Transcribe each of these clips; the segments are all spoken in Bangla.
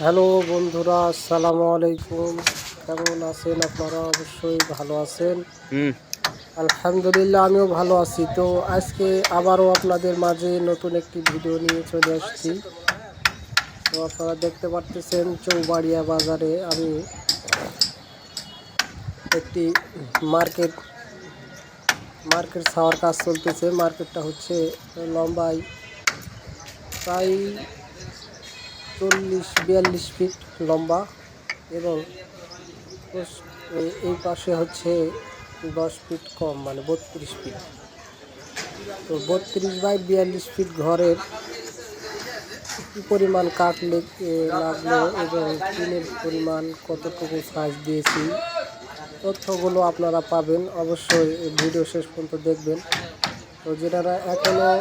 হ্যালো বন্ধুরা আসসালামু আলাইকুম। কেমন আছেন আপনারা? অবশ্যই ভালো আছেন। আলহামদুলিল্লাহ আমিও ভালো আছি। তো আজকে আবারও আপনাদের মাঝে নতুন একটি ভিডিও নিয়ে চলে আসছি। তো আপনারা দেখতে পারতেছেন চৌবাড়িয়া বাজারে আমি একটি মার্কেট মার্কেট ছাওয়ার কাজ চলতেছে। মার্কেটটা হচ্ছে লম্বায় প্রায় চল্লিশ, বিয়াল্লিশ ফিট লম্বা এবং এই পাশে হচ্ছে দশ ফিট কম মানে বত্রিশ ফিট। তো বত্রিশ বাই বিয়াল্লিশ ফিট ঘরের কী পরিমাণ কাঠ লেগ- লাগল এবং টিনের পরিমাণ কতটুকু সাইজ দিয়েছি, তথ্যগুলো আপনারা পাবেন। অবশ্যই ভিডিও শেষ পর্যন্ত দেখবেন। তো যেনারা এখনও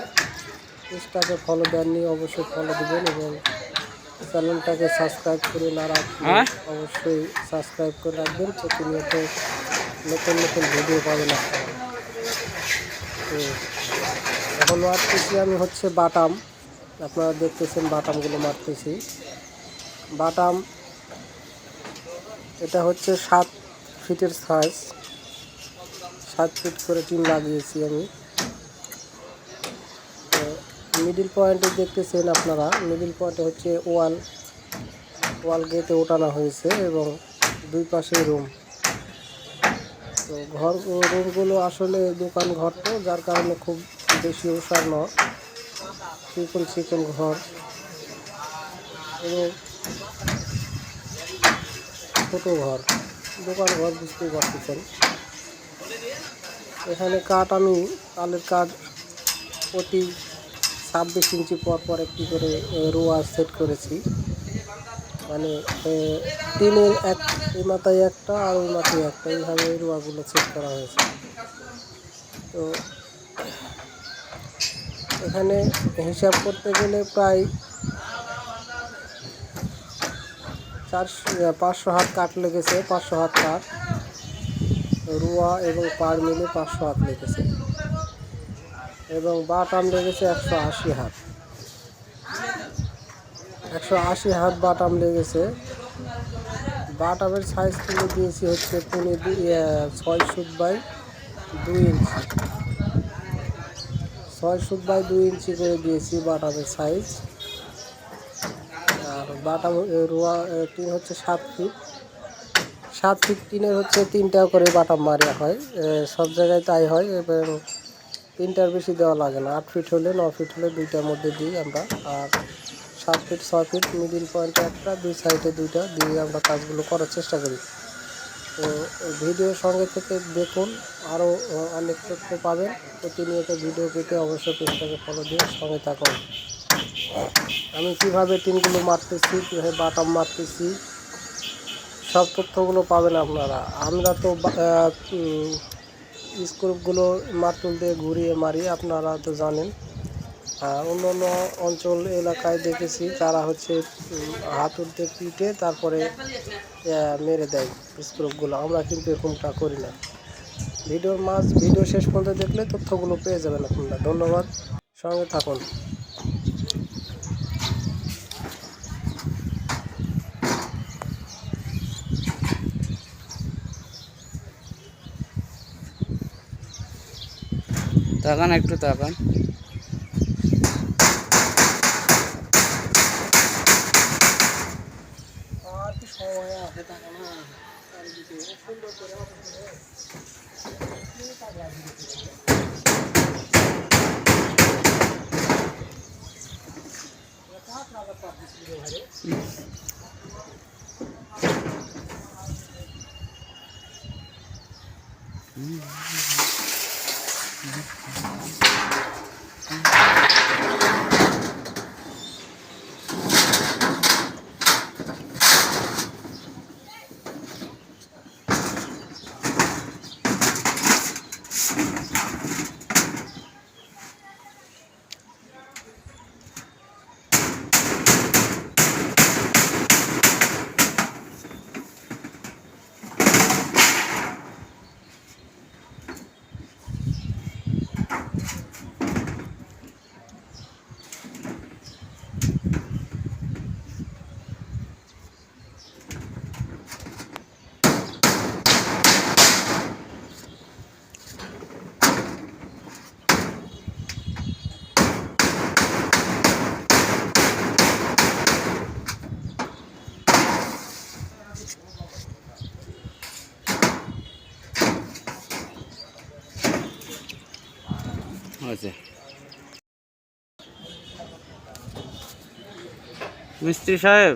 পেজটাকে ফলো দেননি, অবশ্যই ফলো দেবেন এবং চ্যানেলটাকে সাবস্ক্রাইব করে না রাখলে হ্যাঁ? অবশ্যই সাবস্ক্রাইব করে রাখবেন প্রতিনিয়ত নতুন নতুন ভিডিও পাবেন আপনারা। তো এখন মারতেছি আমি হচ্ছে বাটাম। আপনারা দেখতেছেন বাটামগুলো মারতেছি। বাটাম এটা হচ্ছে সাত ফিটের সাইজ সাত ফিট করে টিন লাগিয়েছি আমি। মিডিল পয়েন্টে দেখতেছেন আপনারা। মিডিল পয়েন্টে হচ্ছে ওয়াল ওয়াল গেটে ওঠানো হয়েছে এবং দুই পাশে রুম তো ঘর রুমগুলো আসলে দোকান ঘর তো, যার কারণে খুব বেশি ওষার নয়। চিকন চিকন ঘর। এবং ছোটো ঘর। দোকান ঘর বুঝতেই পারতেছেন। এখানে কাঠ আমি, তালের কাঠ প্রতি ছাব্বিশ ইঞ্চি পর পর একটি করে রোয়া সেট করেছি। মানে টিনের এক, এই মাথায় একটা আর ওই মাথায় একটা, এইভাবে রোয়াগুলো সেট করা হয়েছে। তো, এখানে হিসাব করতে গেলে প্রায় চারশো পাঁচশো হাত কাঠ লেগেছে, পাঁচশো হাত কাঠ। রুয়া এবং পাড় মিলে পাঁচশো হাত লেগেছে। এবং বাটাম লেগেছে একশো আশি হাত। একশো আশি হাত বাটাম লেগেছে বাটামের সাইজ তুলে দিয়েছি হচ্ছে পনে ছয় ফুট বাই দুই ইঞ্চি। ছয় ফুট বাই দুই ইঞ্চি করে দিয়েছি বাটামের সাইজ আর বাটাম রোয়া টিন হচ্ছে সাত ফিট। সাত ফিট টিনের হচ্ছে তিনটা করে বাটাম মারা হয়। সব জায়গায় তাই হয় এবং তিনটার বেশি দেওয়া লাগে না। আট ফিট হলে, ন ফিট হলে দুইটার মধ্যে দিই আমরা। আর সাত ফিট ছয় ফিট মিডিল পয়েন্টে একটা, দুই সাইডে দুইটা দিয়ে আমরা কাজগুলো করার চেষ্টা করি। তো ভিডিও সঙ্গে থেকে দেখুন আরও অনেক তথ্য পাবেন। প্রতিনিয়ত ভিডিও পেতে অবশ্যই পেজটাকে ফলো দিয়ে সঙ্গে থাকুন। আমি কীভাবে টিনগুলো মারতেছি, কীভাবে বাটাম মারতেছি, সব তথ্যগুলো পাবেন আপনারা। আমরা তো স্ক্রুপগুলো মার্তুল দিয়ে ঘুরিয়ে মারি আপনারা তো জানেন। আর অন্য অন্য অঞ্চল এলাকায় দেখেছি, তারা হচ্ছে দিয়ে পিটে তারপরে মেরে দেয় স্ক্রুপগুলো আমরা কিন্তু এরকমটা করি না। ভিডিওর মাছ ভিডিও শেষ পর্যন্ত দেখলে তথ্যগুলো পেয়ে যাবেন আপনারা। ধন্যবাদ। সঙ্গে থাকুন। তাকান একটু তাকান মিস্ত্রি সাহেব?